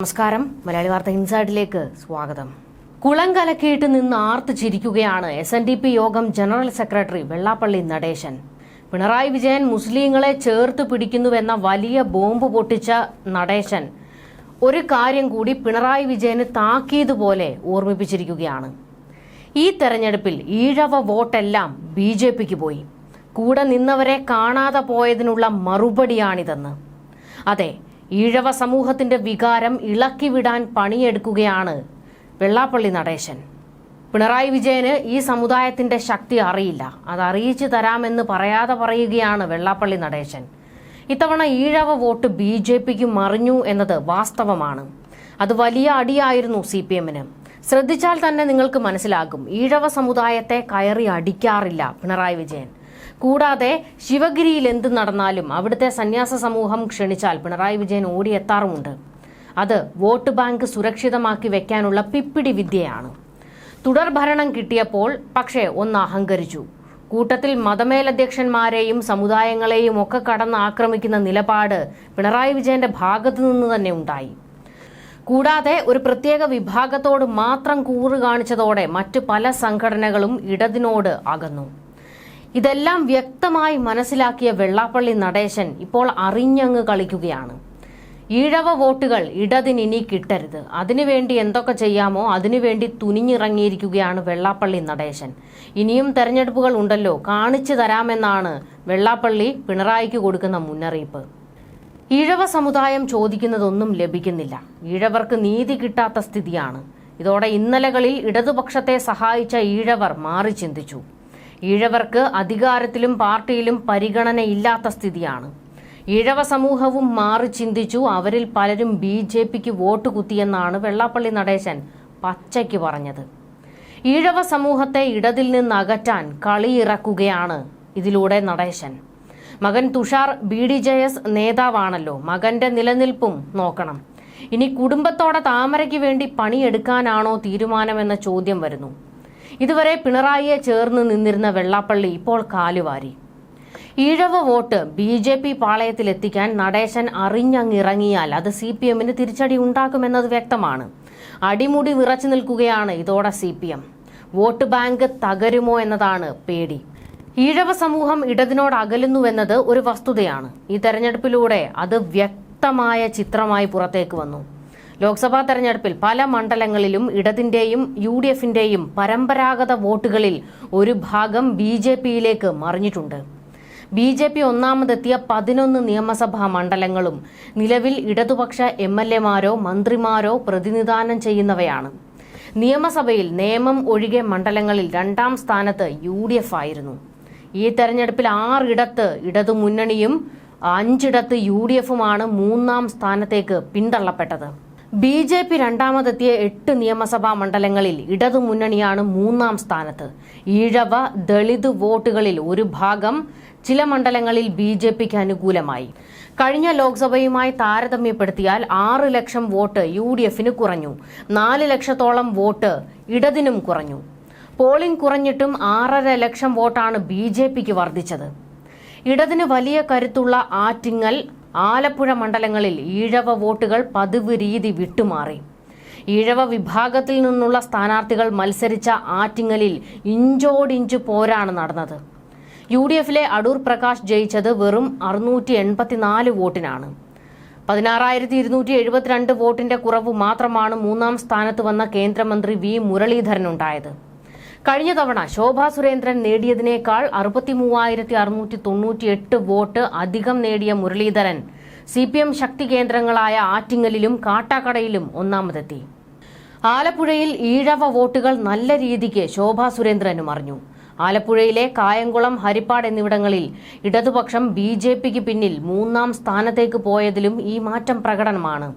നമസ്കാരം. മലയാളി വാർത്ത ഇൻസൈഡിലേക്ക് സ്വാഗതം. കുളം കലക്കിയിട്ട് നിന്ന് ആർത്ത് ചിരിക്കുകയാണ് എസ് എൻ ഡി പി യോഗം ജനറൽ സെക്രട്ടറി വെള്ളാപ്പള്ളി നടേശൻ. പിണറായി വിജയൻ മുസ്ലിങ്ങളെ ചേർത്ത് പിടിക്കുന്നുവെന്ന വലിയ ബോംബ് പൊട്ടിച്ച നടേശൻ. ഒരു കാര്യം കൂടി പിണറായി വിജയന് താക്കീത് പോലെ ഓർമ്മിപ്പിച്ചിരിക്കുകയാണ്. ഈ തെരഞ്ഞെടുപ്പിൽ ഈഴവ വോട്ടെല്ലാം ബി ജെ പിക്ക് പോയി. കൂടെ നിന്നവരെ കാണാതെ പോയതിനുള്ള മറുപടിയാണിതെന്ന്. അതെ ഈഴവ സമൂഹത്തിന്റെ വികാരം ഇളക്കിവിടാൻ പണിയെടുക്കുകയാണ് വെള്ളാപ്പള്ളി നടേശൻ. പിണറായി വിജയന് ഈ സമുദായത്തിന്റെ ശക്തി അറിയില്ല. അത് അറിയിച്ചു തരാമെന്ന് പറയാതെ പറയുകയാണ് വെള്ളാപ്പള്ളി നടേശൻ. ഇത്തവണ ഈഴവ വോട്ട് ബി ജെ പിക്ക് മറിഞ്ഞു എന്നത് വാസ്തവമാണ്. അത് വലിയ അടിയായിരുന്നു സി പി എമ്മിന്. ശ്രദ്ധിച്ചാൽ തന്നെ നിങ്ങൾക്ക് മനസ്സിലാകും ഈഴവ സമുദായത്തെ കയറി അടിക്കാറില്ല പിണറായി വിജയൻ. കൂടാതെ ശിവഗിരിയിൽ എന്ത് നടന്നാലും അവിടുത്തെ സന്യാസ സമൂഹം ക്ഷണിച്ചാൽ പിണറായി വിജയൻ ഓടിയെത്താറുമുണ്ട്. അത് വോട്ട് ബാങ്ക് സുരക്ഷിതമാക്കി വെക്കാനുള്ള പിപ്പിടി വിദ്യയാണ്. തുടർഭരണം കിട്ടിയപ്പോൾ പക്ഷേ ഒന്ന് അഹങ്കരിച്ചു. കൂട്ടത്തിൽ മതമേലധ്യക്ഷന്മാരെയും സമുദായങ്ങളെയും ഒക്കെ കടന്ന് ആക്രമിക്കുന്ന നിലപാട് പിണറായി വിജയന്റെ ഭാഗത്തു നിന്ന് തന്നെ ഉണ്ടായി. കൂടാതെ ഒരു പ്രത്യേക വിഭാഗത്തോട് മാത്രം കൂറ് കാണിച്ചതോടെ മറ്റു പല സംഘടനകളും ഇടതിനോട് അകന്നു. ഇതെല്ലാം വ്യക്തമായി മനസ്സിലാക്കിയ വെള്ളാപ്പള്ളി നടേശൻ ഇപ്പോൾ അറിഞ്ഞങ്ങ് കളിക്കുകയാണ്. ഈഴവ വോട്ടുകൾ ഇടതിനിനി കിട്ടരുത്. അതിനുവേണ്ടി എന്തൊക്കെ ചെയ്യാമോ അതിനുവേണ്ടി തുനിഞ്ഞിറങ്ങിയിരിക്കുകയാണ് വെള്ളാപ്പള്ളി നടേശൻ. ഇനിയും തെരഞ്ഞെടുപ്പുകൾ ഉണ്ടല്ലോ കാണിച്ചു തരാമെന്നാണ് വെള്ളാപ്പള്ളി പിണറായിക്ക് കൊടുക്കുന്ന മുന്നറിയിപ്പ്. ഈഴവ സമുദായം ചോദിക്കുന്നതൊന്നും ലഭിക്കുന്നില്ല. ഈഴവർക്ക് നീതി കിട്ടാത്ത സ്ഥിതിയാണ്. ഇതോടെ ഇന്നലകളിൽ ഇടതുപക്ഷത്തെ സഹായിച്ച ഈഴവർ മാറി ചിന്തിച്ചു. ഈഴവർക്ക് അധികാരത്തിലും പാർട്ടിയിലും പരിഗണനയില്ലാത്ത സ്ഥിതിയാണ്. ഈഴവ സമൂഹവും മാറി ചിന്തിച്ചു അവരിൽ പലരും ബി ജെ പിക്ക് വോട്ട് കുത്തിയെന്നാണ് വെള്ളാപ്പള്ളി നടേശൻ പച്ചയ്ക്ക് പറഞ്ഞത്. ഈഴവ സമൂഹത്തെ ഇടതിൽ നിന്ന് അകറ്റാൻ കളിയിറക്കുകയാണ് ഇതിലൂടെ നടേശൻ. മകൻ Thushar B D J S നേതാവാണല്ലോ. മകന്റെ നിലനിൽപ്പും നോക്കണം. ഇനി കുടുംബത്തോടെ താമരയ്ക്ക് വേണ്ടി പണിയെടുക്കാനാണോ തീരുമാനമെന്ന ചോദ്യം വരുന്നു. ഇതുവരെ പിണറായിയെ ചേർന്ന് നിന്നിരുന്ന വെള്ളാപ്പള്ളി ഇപ്പോൾ കാലുവാരി. Ezhava vote B J P പാളയത്തിലെത്തിക്കാൻ നടേശൻ അറിഞ്ഞങ്ങിറങ്ങിയാൽ അത് സി പി എമ്മിന് തിരിച്ചടി ഉണ്ടാക്കുമെന്നത് വ്യക്തമാണ്. അടിമുടി വിറച്ചു നിൽക്കുകയാണ് ഇതോടെ C P M. Vote bank തകരുമോ എന്നതാണ് പേടി. ഈഴവ സമൂഹം ഇടതിനോട് അകലുന്നുവെന്നത് ഒരു വസ്തുതയാണ്. ഈ തെരഞ്ഞെടുപ്പിലൂടെ അത് വ്യക്തമായ ചിത്രമായി പുറത്തേക്ക് വന്നു. ലോക്സഭാ തെരഞ്ഞെടുപ്പിൽ പല മണ്ഡലങ്ങളിലും ഇടതിന്റെയും യു ഡി എഫിന്റെയും പരമ്പരാഗത വോട്ടുകളിൽ ഒരു ഭാഗം ബി ജെ പിയിലേക്ക് മറിഞ്ഞിട്ടുണ്ട്. ബി ജെ പി ഒന്നാമതെത്തിയ പതിനൊന്ന് നിയമസഭാ മണ്ഡലങ്ങളും നിലവിൽ ഇടതുപക്ഷ എം എൽ എമാരോ മന്ത്രിമാരോ പ്രതിനിധാനം ചെയ്യുന്നവയാണ്. നിയമസഭയിൽ നിയമം ഒഴികെ മണ്ഡലങ്ങളിൽ രണ്ടാം സ്ഥാനത്ത് യു ഡി എഫ് ആയിരുന്നു. ഈ തെരഞ്ഞെടുപ്പിൽ ആറിടത്ത് ഇടതു മുന്നണിയും അഞ്ചിടത്ത് യു ഡി എഫുമാണ് മൂന്നാം സ്ഥാനത്തേക്ക് പിന്തള്ളപ്പെട്ടത്. ബി ജെ പി രണ്ടാമതെത്തിയ എട്ട് നിയമസഭാ മണ്ഡലങ്ങളിൽ ഇടതുമുന്നണിയാണ് മൂന്നാം സ്ഥാനത്ത്. ഈഴവ ദളിത് വോട്ടുകളിൽ ഒരു ഭാഗം ചില മണ്ഡലങ്ങളിൽ ബി ജെ പിക്ക് അനുകൂലമായി. കഴിഞ്ഞ ലോക്സഭയുമായി താരതമ്യപ്പെടുത്തിയാൽ ആറ് ലക്ഷം വോട്ട് യു ഡി എഫിന് കുറഞ്ഞു. നാല് ലക്ഷത്തോളം വോട്ട് ഇടതിനും കുറഞ്ഞു. പോളിംഗ് കുറഞ്ഞിട്ടും ആറര ലക്ഷം വോട്ടാണ് ബി ജെ പിക്ക് വർദ്ധിച്ചത്. ഇടതിന് വലിയ കരുത്തുള്ള ആറ്റിങ്ങൽ ആലപ്പുഴ മണ്ഡലങ്ങളിൽ ഈഴവ വോട്ടുകൾ പതിവ് രീതി വിട്ടുമാറി. ഈഴവ വിഭാഗത്തിൽ നിന്നുള്ള സ്ഥാനാർത്ഥികൾ മത്സരിച്ച ആറ്റിങ്ങലിൽ ഇഞ്ചോടിഞ്ച് പോരാണ് നടന്നത്. യു ഡി എഫിലെ അടൂർ പ്രകാശ് ജയിച്ചത് വെറും അറുന്നൂറ്റി എൺപത്തിനാല് വോട്ടിനാണ്. പതിനാറായിരത്തി ഇരുന്നൂറ്റി എഴുപത്തിരണ്ട് വോട്ടിന്റെ കുറവ് മാത്രമാണ് മൂന്നാം സ്ഥാനത്ത് വന്ന കേന്ദ്രമന്ത്രി വി മുരളീധരനുണ്ടായത്. കഴിഞ്ഞ തവണ ശോഭാ സുരേന്ദ്രൻ നേടിയതിനേക്കാൾ അറുപത്തി മൂവായിരത്തി അറുന്നൂറ്റി തൊണ്ണൂറ്റി എട്ട് വോട്ട് അധികം നേടിയ മുരളീധരൻ സി പി എം ശക്തി കേന്ദ്രങ്ങളായ ആറ്റിങ്ങലിലും കാട്ടാക്കടയിലും ഒന്നാമതെത്തി. ആലപ്പുഴയിൽ ഈഴവ വോട്ടുകൾ നല്ല രീതിക്ക് ശോഭാ സുരേന്ദ്രനും അറിഞ്ഞു. ആലപ്പുഴയിലെ കായംകുളം ഹരിപ്പാട് എന്നിവിടങ്ങളിൽ ഇടതുപക്ഷം ബി ജെ പിക്ക് പിന്നിൽ മൂന്നാം സ്ഥാനത്തേക്ക് പോയതിലും ഈ മാറ്റം പ്രകടനമാണ്.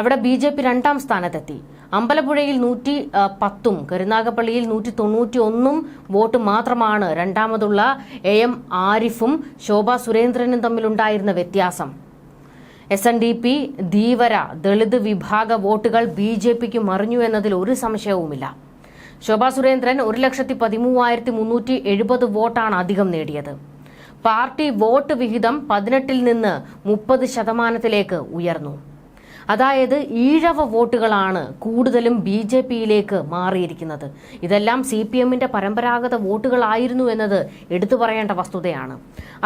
അവിടെ ബി ജെ പി രണ്ടാം സ്ഥാനത്തെത്തി. അമ്പലപ്പുഴയിൽ നൂറ്റി പത്തും കരുനാഗപ്പള്ളിയിൽ നൂറ്റി തൊണ്ണൂറ്റി ഒന്നും വോട്ട് മാത്രമാണ് രണ്ടാമതുള്ള എ എം ആരിഫും ശോഭാ സുരേന്ദ്രനും തമ്മിലുണ്ടായിരുന്ന വ്യത്യാസം. S N D P Dheevara Dalit വിഭാഗ വോട്ടുകൾ ബി ജെ പിക്ക് മറിഞ്ഞു എന്നതിൽ ഒരു സംശയവുമില്ല. ശോഭാ സുരേന്ദ്രൻ ഒരു ലക്ഷത്തി പതിമൂവായിരത്തി മുന്നൂറ്റി എഴുപത് വോട്ടാണ് അധികം നേടിയത്. പാർട്ടി വോട്ട് വിഹിതം പതിനെട്ടിൽ നിന്ന് മുപ്പത് ശതമാനത്തിലേക്ക് ഉയർന്നു. അതായത് ഈഴവ വോട്ടുകളാണ് കൂടുതലും ബി ജെ പിയിലേക്ക് മാറിയിരിക്കുന്നത്. ഇതെല്ലാം സി പി എമ്മിന്റെ പരമ്പരാഗത വോട്ടുകളായിരുന്നു എന്നത് എടുത്തു പറയേണ്ട വസ്തുതയാണ്.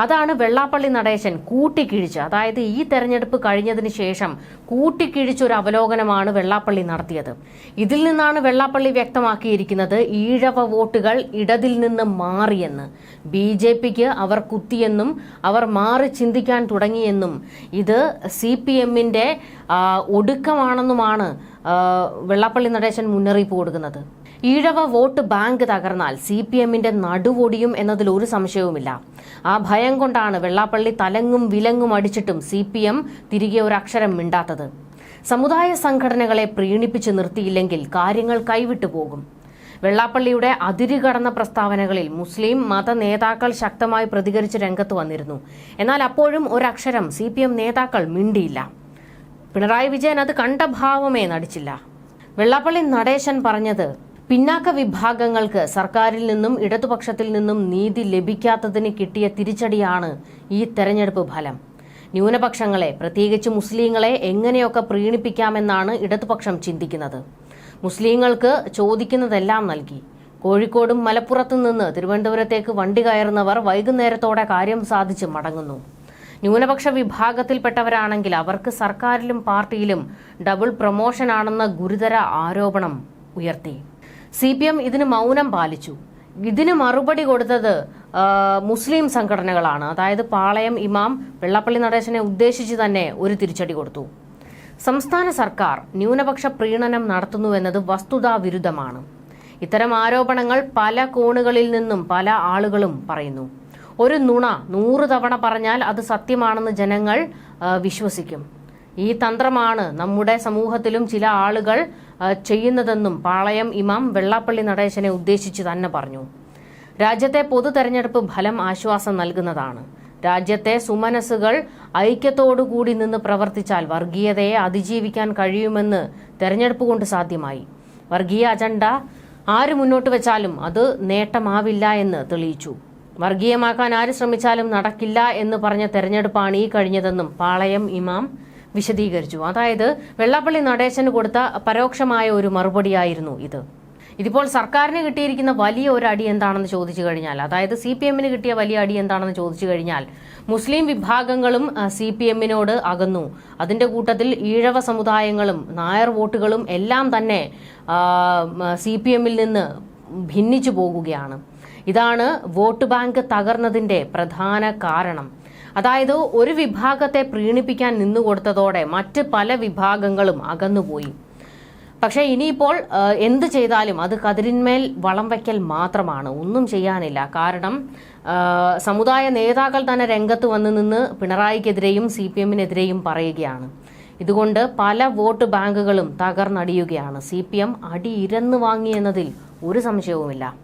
അതാണ് വെള്ളാപ്പള്ളി നടേശൻ കൂട്ടിക്കിഴിച്ച് അതായത് ഈ തെരഞ്ഞെടുപ്പ് കഴിഞ്ഞതിന് ശേഷം കൂട്ടിക്കിഴിച്ചൊരു അവലോകനമാണ് വെള്ളാപ്പള്ളി നടത്തിയത്. ഇതിൽ നിന്നാണ് വെള്ളാപ്പള്ളി വ്യക്തമാക്കിയിരിക്കുന്നത് ഈഴവ വോട്ടുകൾ ഇടതിൽ നിന്ന് മാറിയെന്ന്. ബി ജെ പിക്ക് അവർ കുത്തിയെന്നും അവർ മാറി ചിന്തിക്കാൻ തുടങ്ങിയെന്നും. ഇത് സി പി എമ്മിന്റെ ഒടുക്കമാണെന്നുമാണ് വെള്ളാപ്പള്ളി നടേശൻ മുന്നറിയിപ്പ് കൊടുക്കുന്നത്. ഈഴവ വോട്ട് ബാങ്ക് തകർന്നാൽ സി പി എമ്മിന്റെ നടുവൊടിയും എന്നതിൽ ഒരു സംശയവുമില്ല. ആ ഭയം കൊണ്ടാണ് വെള്ളാപ്പള്ളി തലങ്ങും വിലങ്ങും അടിച്ചിട്ടും സി പി എം തിരികെ ഒരു അക്ഷരം മിണ്ടാത്തത്. സമുദായ സംഘടനകളെ പ്രീണിപ്പിച്ച് നിർത്തിയില്ലെങ്കിൽ കാര്യങ്ങൾ കൈവിട്ടു പോകും. വെള്ളാപ്പള്ളിയുടെ അതിരുകടന്ന പ്രസ്താവനകളിൽ മുസ്ലിം മത നേതാക്കൾ ശക്തമായി പ്രതികരിച്ച് രംഗത്ത് വന്നിരുന്നു. എന്നാൽ അപ്പോഴും ഒരക്ഷരം സി നേതാക്കൾ മിണ്ടിയില്ല. പിണറായി വിജയൻ അത് കണ്ട ഭാവമേ നടിച്ചില്ല. വെള്ളാപ്പള്ളി നടേശൻ പറഞ്ഞത് പിന്നാക്ക വിഭാഗങ്ങൾക്ക് സർക്കാരിൽ നിന്നും ഇടതുപക്ഷത്തിൽ നിന്നും നീതി ലഭിക്കാത്തതിന് കിട്ടിയ തിരിച്ചടിയാണ് ഈ തെരഞ്ഞെടുപ്പ് ഫലം. ന്യൂനപക്ഷങ്ങളെ പ്രത്യേകിച്ച് മുസ്ലിങ്ങളെ എങ്ങനെയൊക്കെ പ്രീണിപ്പിക്കാമെന്നാണ് ഇടതുപക്ഷം ചിന്തിക്കുന്നത്. മുസ്ലിങ്ങൾക്ക് ചോദിക്കുന്നതെല്ലാം നൽകി. കോഴിക്കോടും മലപ്പുറത്തു നിന്ന് തിരുവനന്തപുരത്തേക്ക് വണ്ടി കയറുന്നവർ വൈകുന്നേരത്തോടെ കാര്യം സാധിച്ച് മടങ്ങുന്നു. ന്യൂനപക്ഷ വിഭാഗത്തിൽപ്പെട്ടവരാണെങ്കിൽ അവർക്ക് സർക്കാരിലും പാർട്ടിയിലും ഡബിൾ പ്രൊമോഷനാണെന്ന ഗുരുതര ആരോപണം ഉയർത്തി. സി പി എം ഇതിന് മൗനം പാലിച്ചു. ഇതിന് മറുപടി കൊടുത്തത് മുസ്ലിം സംഘടനകളാണ്. അതായത് പാളയം ഇമാം വെള്ളപ്പള്ളി നടേശനെ ഉദ്ദേശിച്ച് തന്നെ ഒരു തിരിച്ചടി കൊടുത്തു. സംസ്ഥാന സർക്കാർ ന്യൂനപക്ഷ പ്രീണനം നടത്തുന്നുവെന്നത് വസ്തുതാ വിരുദ്ധമാണ്. ഇത്തരം ആരോപണങ്ങൾ പല കോണുകളിൽ നിന്നും പല ആളുകളും പറയുന്നു. ഒരു നുണ നൂറ് തവണ പറഞ്ഞാൽ അത് സത്യമാണെന്ന് ജനങ്ങൾ വിശ്വസിക്കും. ഈ തന്ത്രമാണ് നമ്മുടെ സമൂഹത്തിലും ചില ആളുകൾ ചെയ്യുന്നതെന്നും പാളയം ഇമാം വെള്ളാപ്പള്ളി നടേശനെ ഉദ്ദേശിച്ച് തന്നെ പറഞ്ഞു. രാജ്യത്തെ പൊതു തെരഞ്ഞെടുപ്പ് ഫലം ആശ്വാസം നൽകുന്നതാണ്. രാജ്യത്തെ സുമനസ്സുകൾ ഐക്യത്തോടുകൂടി നിന്ന് പ്രവർത്തിച്ചാൽ വർഗീയതയെ അതിജീവിക്കാൻ കഴിയുമെന്ന് തെരഞ്ഞെടുപ്പ് കൊണ്ട് സാധ്യമായി. വർഗീയ അജണ്ട ആര് മുന്നോട്ട് വെച്ചാലും അത് നേട്ടമാവില്ല എന്ന് തെളിയിച്ചു. വർഗീയമാക്കാൻ ആര് ശ്രമിച്ചാലും നടക്കില്ല എന്ന് പറഞ്ഞ തെരഞ്ഞെടുപ്പാണ് ഈ കഴിഞ്ഞതെന്നും പാളയം ഇമാം വിശദീകരിച്ചു. അതായത് വെള്ളാപ്പള്ളി നടേശന് കൊടുത്ത പരോക്ഷമായ ഒരു മറുപടിയായിരുന്നു ഇത്. ഇതിപ്പോൾ സർക്കാരിന് കിട്ടിയിരിക്കുന്ന വലിയ ഒരു അടി എന്താണെന്ന് ചോദിച്ചു കഴിഞ്ഞാൽ അതായത് സി പി എമ്മിന് കിട്ടിയ വലിയ അടി എന്താണെന്ന് ചോദിച്ചു കഴിഞ്ഞാൽ മുസ്ലിം വിഭാഗങ്ങളും സി പി എമ്മിനോട് അകന്നു. അതിന്റെ കൂട്ടത്തിൽ ഈഴവ സമുദായങ്ങളും നായർ വോട്ടുകളും എല്ലാം തന്നെ സി പി എമ്മിൽ നിന്ന് ഭിന്നിച്ചു പോകുകയാണ്. ഇതാണ് വോട്ട് ബാങ്ക് തകർന്നതിന്റെ പ്രധാന കാരണം. അതായത് ഒരു വിഭാഗത്തെ പ്രീണിപ്പിക്കാൻ നിന്നുകൊടുത്തതോടെ മറ്റ് പല വിഭാഗങ്ങളും അകന്നുപോയി. പക്ഷേ ഇനിയിപ്പോൾ എന്ത് ചെയ്താലും അത് കതിരിന്മേൽ വളം വയ്ക്കൽ മാത്രമാണ്. ഒന്നും ചെയ്യാനില്ല. കാരണം സമുദായ നേതാക്കൾ തന്നെ രംഗത്ത് വന്ന് നിന്ന് പിണറായിക്കെതിരെയും സി പി എമ്മിനെതിരെയും പറയുകയാണ്. ഇതുകൊണ്ട് പല വോട്ട് ബാങ്കുകളും തകർന്നടിയുകയാണ്. സി പി എം അടിയിരന്ന് വാങ്ങിയെന്നതിൽ വാങ്ങി ഒരു സംശയവുമില്ല.